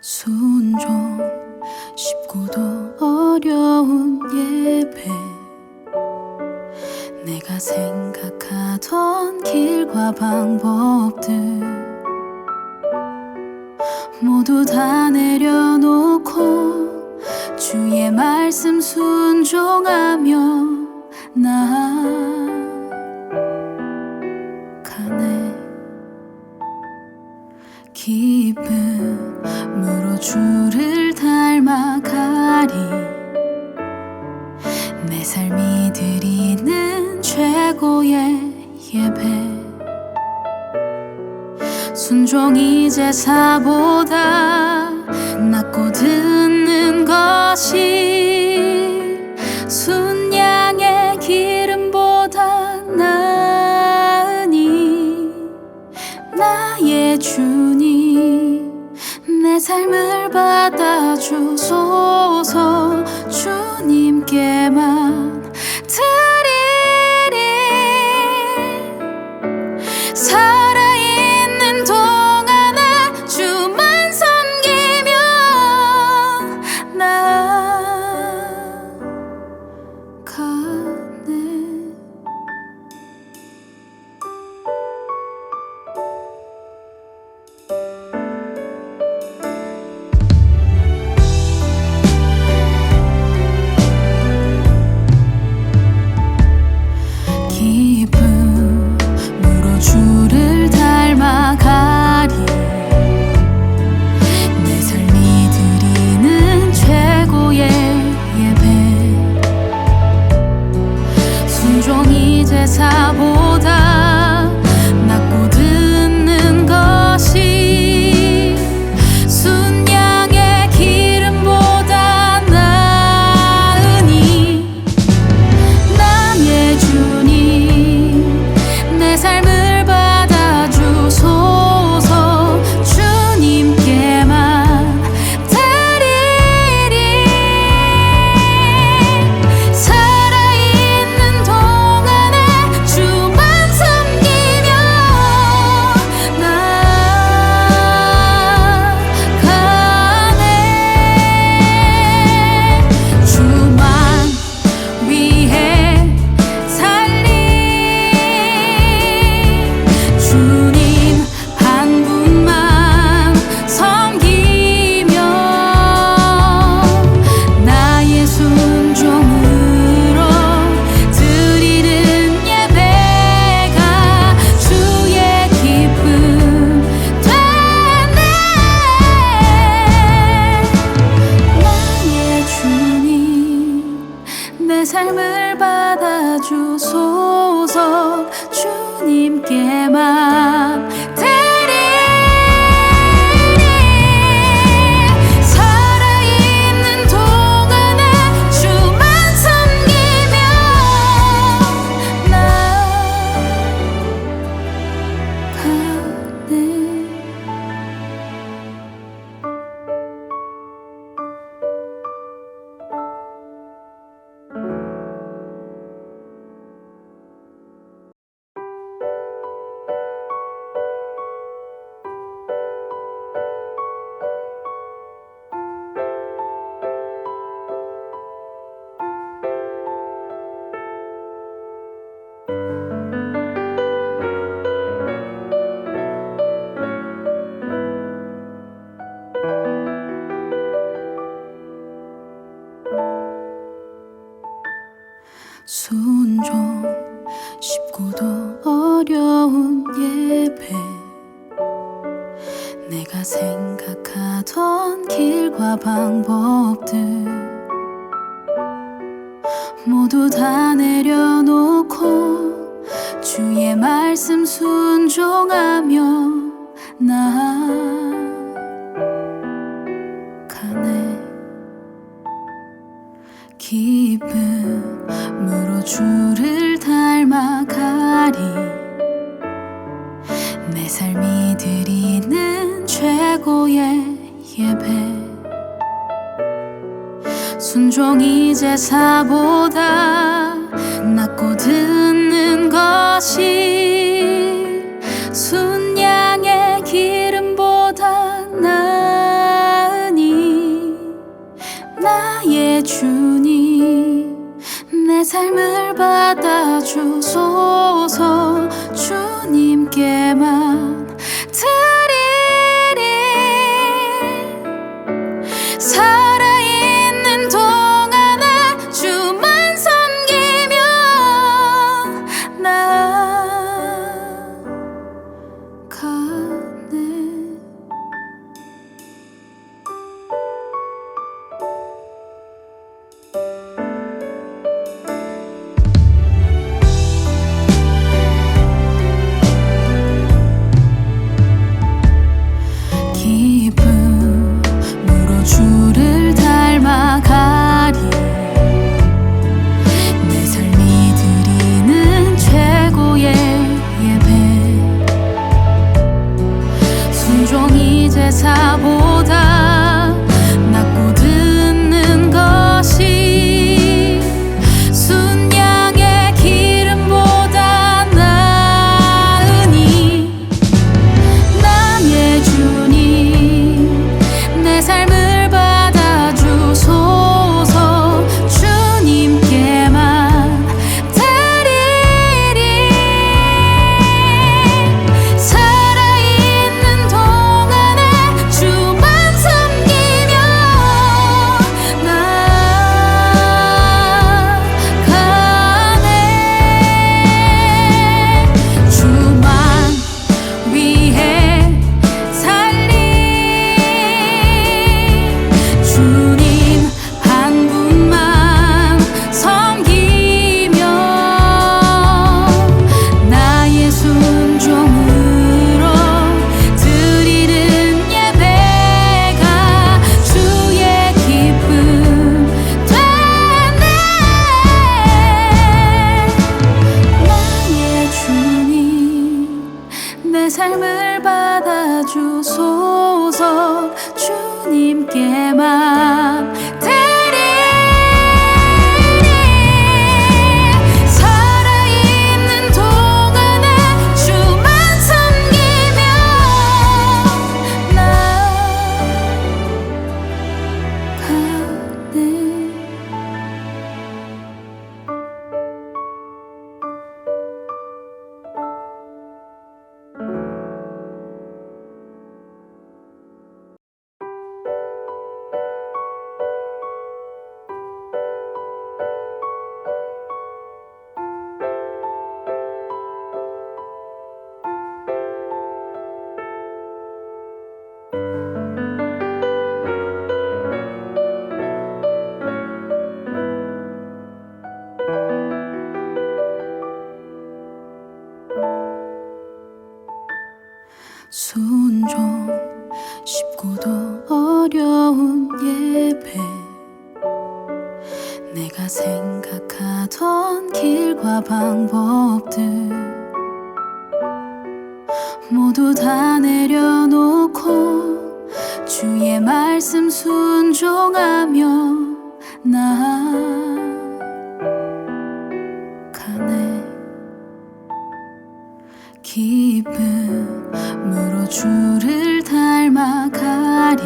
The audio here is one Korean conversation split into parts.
순종 쉽고도 어려운 예배. 내가 생각하던 길과 방법들 모두 다 내려놓고 주의 말씀 순종하며 나아 예배. 순종이 제사보다 낫고 듣는 것이 순양의 기름보다 나으니 나의 주님 내 삶을 받아주소서 주님께만 나 생각하던 길과 방법들 모두 다 내려놓고 주의 말씀 순종하며 나아가네. 기쁨으로 주를 닮아가리. 내 삶이 드리는 최고의 예배. 순종이 제사보다 낫고 듣는 것이 순양의 기름보다 나으니 나의 주님 내 삶을 받아주소 받아주소서 주님께만 순종 쉽고도 어려운 예배. 내가 생각하던 길과 방법들 모두 다 내려놓고 주의 말씀 순종하며 나아 주를 닮아가리.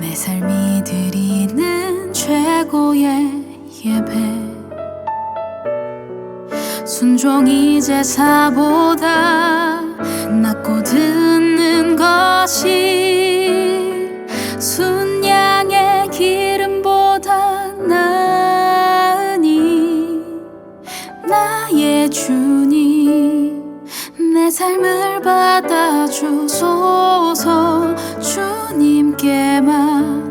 내 삶이 드리는 최고의 예배. 순종이 제사보다 낫고 듣는 것이 순양의 기름보다 나으니 나의 주님 내 삶을 받아주소서 주님께만